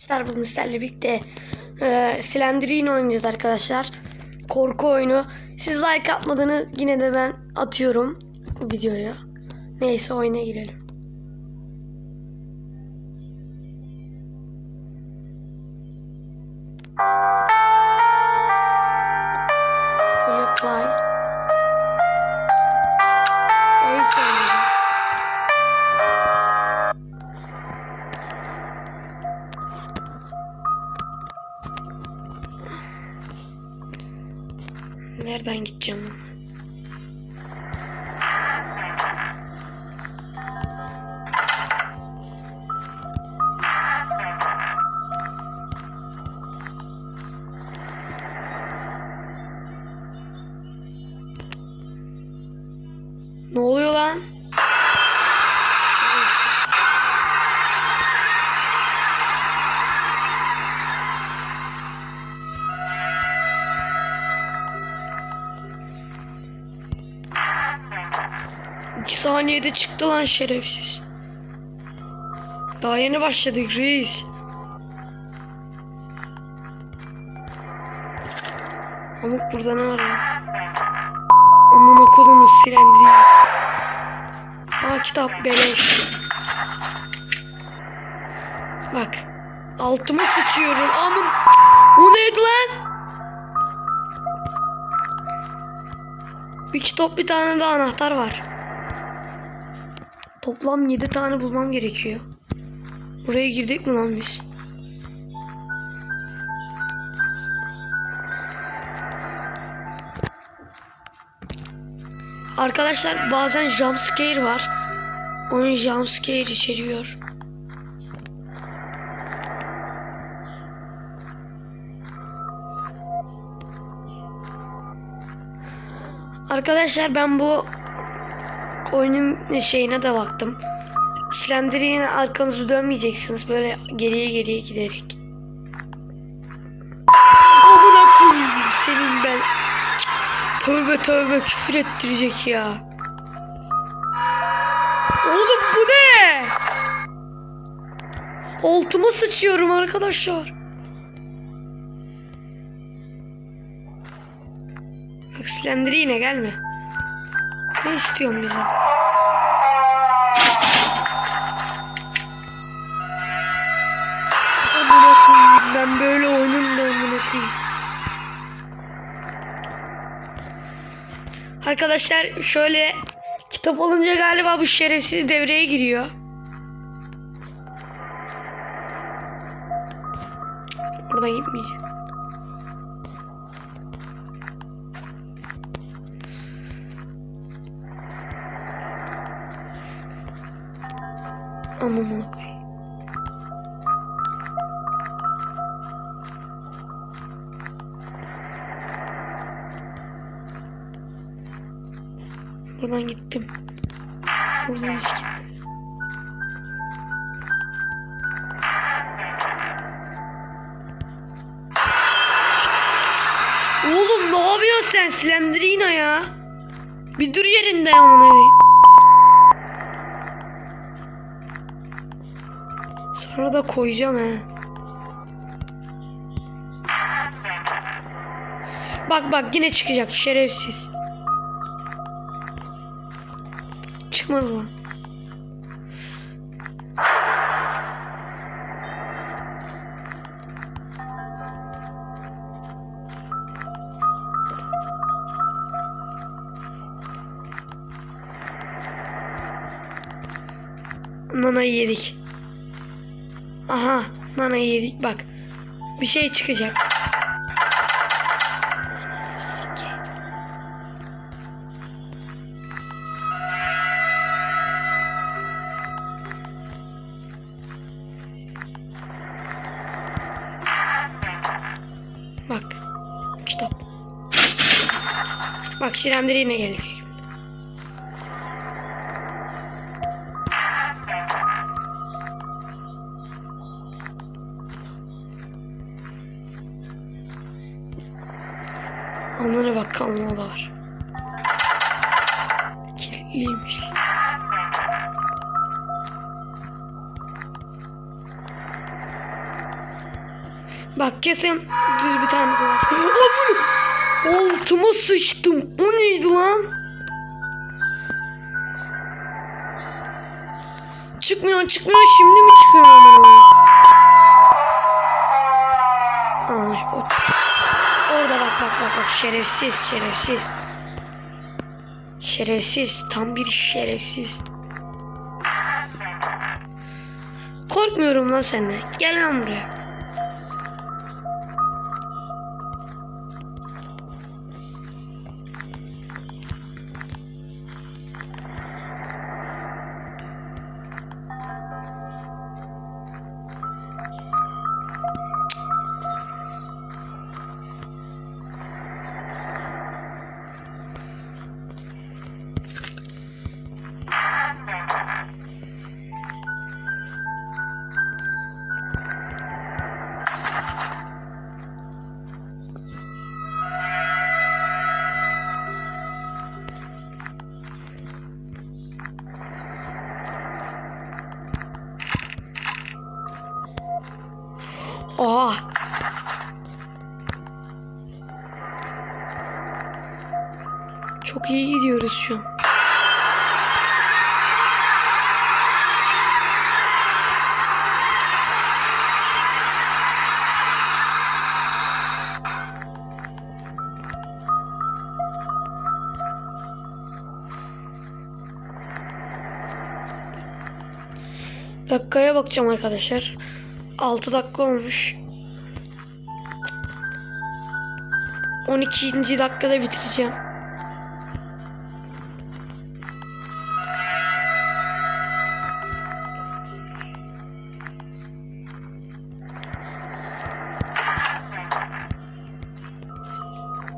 Arkadaşlar bugün sizlerle birlikte e, Slenderine oynayacağız arkadaşlar. Korku oyunu. Siz like atmadınız yine de ben atıyorum videoya. Neyse oyuna girelim. Full apply. 2 saniyede çıktı lan şerefsiz. Daha yeni başladık reis. Pamuk burada ne var ya? Aman okudum silendiriyiz. Aa kitap beleş. Bak. Altıma sıçıyorum. Aman. O neydi lan? Bir kitap bir tane de anahtar var. Toplam 7 tane bulmam gerekiyor. Buraya girdik mi lan biz? Arkadaşlar bazen jumpscare var. Oyun jumpscare içeriyor. Arkadaşlar ben bu oyunun şeyine de baktım. Slenderine arkanızı dönmeyeceksiniz. Böyle geriye geriye giderek. Amına koyayım senin ben. Tövbe tövbe küfür ettirecek ya. Oğlum bu ne? Altıma sıçıyorum arkadaşlar. Bak Slenderine gelme. Ne istiyorsun bizden? Ben böyle da amına koyayım. Arkadaşlar şöyle kitap alınca galiba bu şerefsiz devreye giriyor. Buradan gitmeyeceğim. Amına koyayım. Buradan gittim. Buradan hiç gitmedim. Oğlum ne yapıyorsun sen Slenderina ya? Bir dur yerinde amına koyayım. Sonra da koyacağım he. Bak bak yine çıkacak şerefsiz. Çıkmadı lan. Nanayı yedik. Aha nanayı yedik bak. Bir şey çıkacak. Bak. Kitap. Bak Şirendiri yine gelecek. Onlara bak kanlı da var. Kilitliymiş. Bak kesin düz bir tane daha. Altıma sıçtım. O neydi lan? Çıkmıyor çıkmıyor şimdi mi çıkıyor bak bak bak şerefsiz şerefsiz. Şerefsiz tam bir şerefsiz. Korkmuyorum lan senden. Gel lan buraya. Oha. Çok iyi gidiyoruz şu an. Dakikaya bakacağım arkadaşlar. 6 dakika olmuş. 12. dakikada bitireceğim.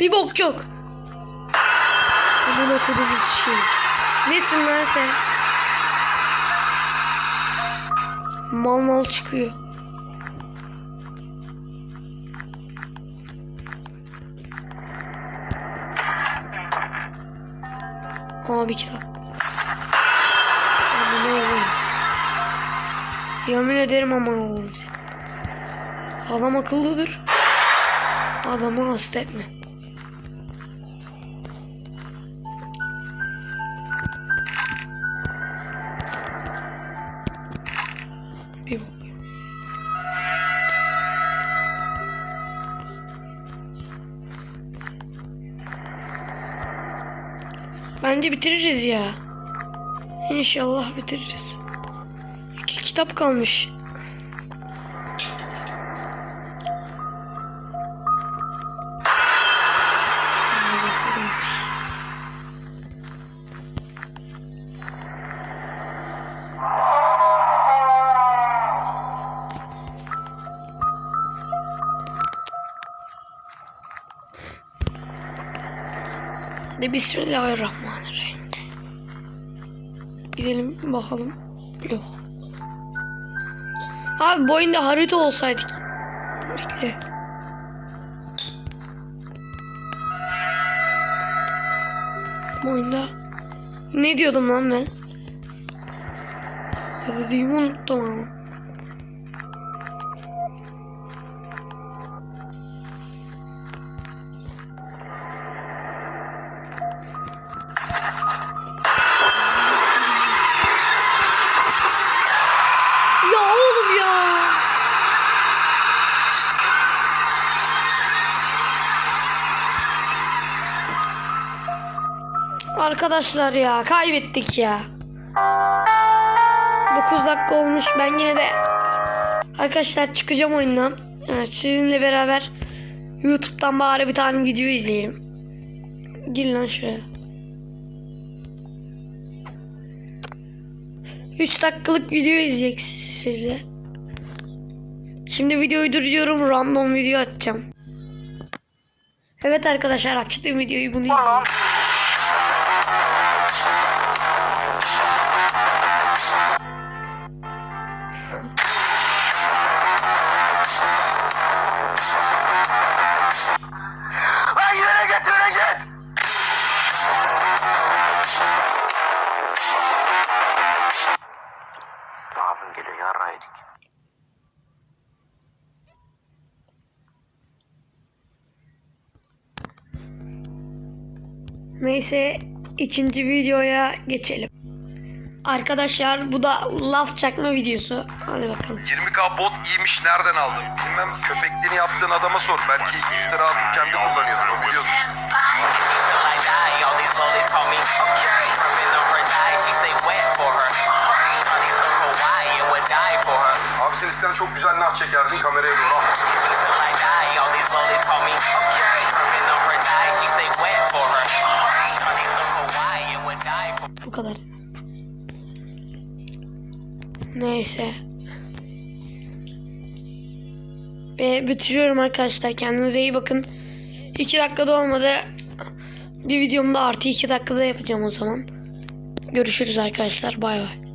Bir bok yok. Aman okuduğumuz şey. Nesin lan sen? Mal mal çıkıyor. Aa bir kitap. Aman oğlum. Yemin ederim aman oğlum sen. Adam akıllıdır. Adamı hasta etme. Bir bak. Bence bitiririz ya. İnşallah bitiririz. İki kitap kalmış. Hadi Bismillahirrahmanirrahim. Gidelim bakalım. Yok. Abi bu oyunda harita olsaydık. Bekle. Bu oyunda ne diyordum lan ben? Ne dediğimi unuttum ama. Arkadaşlar ya kaybettik ya. 9 dakika olmuş. Ben yine de arkadaşlar çıkacağım oyundan. Yani sizinle beraber YouTube'dan bari bir tane video izleyelim. Gir lan şuraya. 3 dakikalık video izleyeceksiniz sizle. Şimdi videoyu duruyorum. Random video atacağım. Evet arkadaşlar açtığım videoyu bunu izleyin. Neyse ikinci videoya geçelim. Arkadaşlar bu da laf çakma videosu. Hadi bakalım. 20k bot iyiymiş nereden aldın? Bilmem köpekliğini yaptığın adama sor. Belki iftira atıp kendi kullanıyordur o biliyordur. Abi sen çok güzel nah çekerdin kameraya doğru Neyse. Ve bitiriyorum arkadaşlar. Kendinize iyi bakın. 2 dakikada olmadı. Bir videomda artı 2 dakikada yapacağım o zaman. Görüşürüz arkadaşlar. Bay bay.